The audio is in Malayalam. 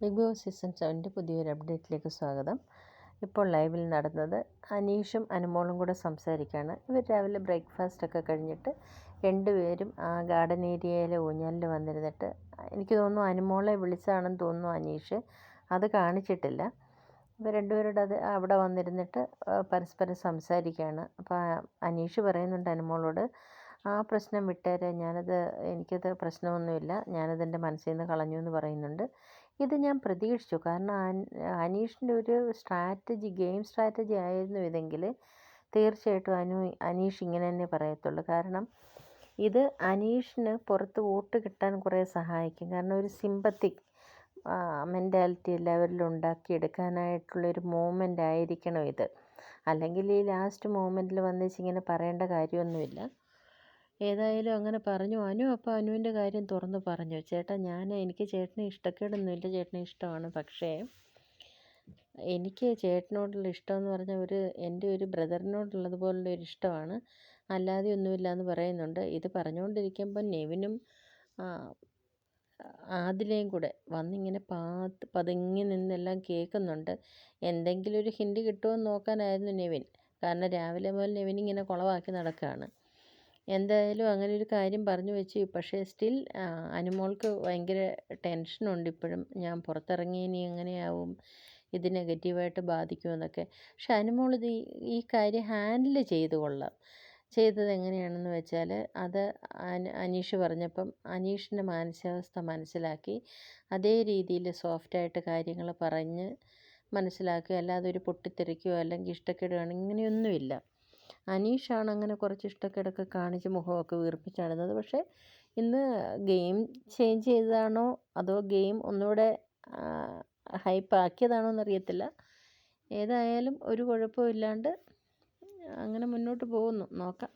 ബിഗ് ബോസ് സീസൺ സെവന്റെ പുതിയൊരു അപ്ഡേറ്റിലേക്ക് സ്വാഗതം. ഇപ്പോൾ ലൈവിൽ നടന്നത് അനീഷും അനുമോളും കൂടെ സംസാരിക്കുകയാണ് ഇവർ രാവിലെ ബ്രേക്ക്ഫാസ്റ്റ് ഒക്കെ കഴിഞ്ഞിട്ട് രണ്ടുപേരും ആ ഗാർഡൻ ഏരിയയിലെ ഊഞ്ഞാലിൽ വന്നിരുന്നിട്ട് എനിക്ക് തോന്നുന്നു അനുമോളെ വിളിച്ചാണെന്ന് തോന്നുന്നു അനീഷ്. അത് കാണിച്ചിട്ടില്ല. ഇവർ രണ്ടുപേരുടെ അത് അവിടെ വന്നിരുന്നിട്ട് പരസ്പരം സംസാരിക്കുകയാണ്. അപ്പോൾ അനീഷ് പറയുന്നുണ്ട് അനുമോളോട് ആ പ്രശ്നം വിട്ടേരെ. ഞാനത് എനിക്കത് പ്രശ്നമൊന്നുമില്ല. ഞാനതെന്റെ മനസ്സിൽ നിന്ന് കളഞ്ഞു എന്ന് പറയുന്നുണ്ട്. ഇത് ഞാൻ പ്രതീക്ഷിച്ചു. കാരണം അനീഷിന്റെ ഒരു സ്ട്രാറ്റജി ഗെയിം സ്ട്രാറ്റജി ആയിരുന്നു ഇതെങ്കിൽ തീർച്ചയായിട്ടും അനു അനീഷ് ഇങ്ങനെ തന്നെ പറയത്തുള്ളൂ. കാരണം ഇത് അനീഷിന് പുറത്ത് വോട്ട് കിട്ടാൻ കുറേ സഹായിക്കും. കാരണം ഒരു സിമ്പത്തിക് മെന്റാലിറ്റി എല്ലാവരിലും ഉണ്ടാക്കിയെടുക്കാനായിട്ടുള്ളൊരു മൂമെന്റ് ആയിരിക്കണം ഇത്. അല്ലെങ്കിൽ ഈ ലാസ്റ്റ് മൂമെന്റിൽ വന്നേച്ച് ഇങ്ങനെ പറയേണ്ട കാര്യമൊന്നുമില്ല. ഏതായാലും അങ്ങനെ പറഞ്ഞു. അനു അപ്പോൾ അനുവിന്റെ കാര്യം തുറന്നു പറഞ്ഞു. ചേട്ടാ ഞാൻ എനിക്ക് ചേട്ടനെ ഇഷ്ടക്കേടൊന്നുമില്ല ചേട്ടനെ ഇഷ്ടമാണ്. പക്ഷേ എനിക്ക് ചേട്ടനോടുള്ള ഇഷ്ടമെന്ന് പറഞ്ഞാൽ ഒരു എന്റെ ഒരു ബ്രദറിനോടുള്ളതുപോലുള്ള ഒരു ഇഷ്ടമാണ്. അല്ലാതെ ഒന്നുമില്ല എന്ന് പറയുന്നുണ്ട്. ഇത് പറഞ്ഞുകൊണ്ടിരിക്കുമ്പോൾ നെവിനും ആദിലയും കൂടെ വന്നിങ്ങനെ പാത്ത് പതുങ്ങി നിന്നെല്ലാം കേൾക്കുന്നുണ്ട്. എന്തെങ്കിലും ഒരു ഹിൻഡ് കിട്ടുമോ എന്ന് നോക്കാനായിരുന്നു നെവിൻ. കാരണം രാവിലെ മുതൽ നെവിൻ ഇങ്ങനെ കുളവാക്കി നടക്കുകയാണ് എന്തായാലും അങ്ങനെ ഒരു കാര്യം പറഞ്ഞു വെച്ചു. പക്ഷേ സ്റ്റിൽ അനുമോൾക്ക് ഭയങ്കര ടെൻഷനുണ്ട് ഇപ്പോഴും. ഞാൻ പുറത്തിറങ്ങി ഇനി എങ്ങനെയാവും ഇത് നെഗറ്റീവായിട്ട് ബാധിക്കുമെന്നൊക്കെ പക്ഷെ അനുമോൾ ഇത് ഈ കാര്യം ഹാൻഡിൽ ചെയ്ത് കൊള്ളാം. ചെയ്തത് എങ്ങനെയാണെന്ന് വെച്ചാൽ അത് അനീഷ് പറഞ്ഞപ്പം അനീഷിന്റെ മാനസികാവസ്ഥ മനസ്സിലാക്കി. അതേ രീതിയിൽ സോഫ്റ്റായിട്ട് കാര്യങ്ങൾ പറഞ്ഞ് മനസ്സിലാക്കുക. അല്ലാതെ ഒരു പൊട്ടിത്തെറിക്കുകയോ അല്ലെങ്കിൽ ഇഷ്ടക്കേടുകയോ ഇങ്ങനെയൊന്നുമില്ല. അനീഷാണ് അങ്ങനെ കുറച്ച് ഇഷ്ടക്കേടൊക്കെ കാണിച്ച് മുഖമൊക്കെ വീർപ്പിച്ചാടുന്നത് പക്ഷേ ഇന്ന് ഗെയിം ചേഞ്ച് ചെയ്തതാണോ? അതോ ഗെയിം ഒന്നുകൂടെ ഹൈപ്പാക്കിയതാണോ എന്നറിയത്തില്ല ഏതായാലും ഒരു കുഴപ്പമില്ലാണ്ട് അങ്ങനെ മുന്നോട്ട് പോകുന്നു. നോക്കാം.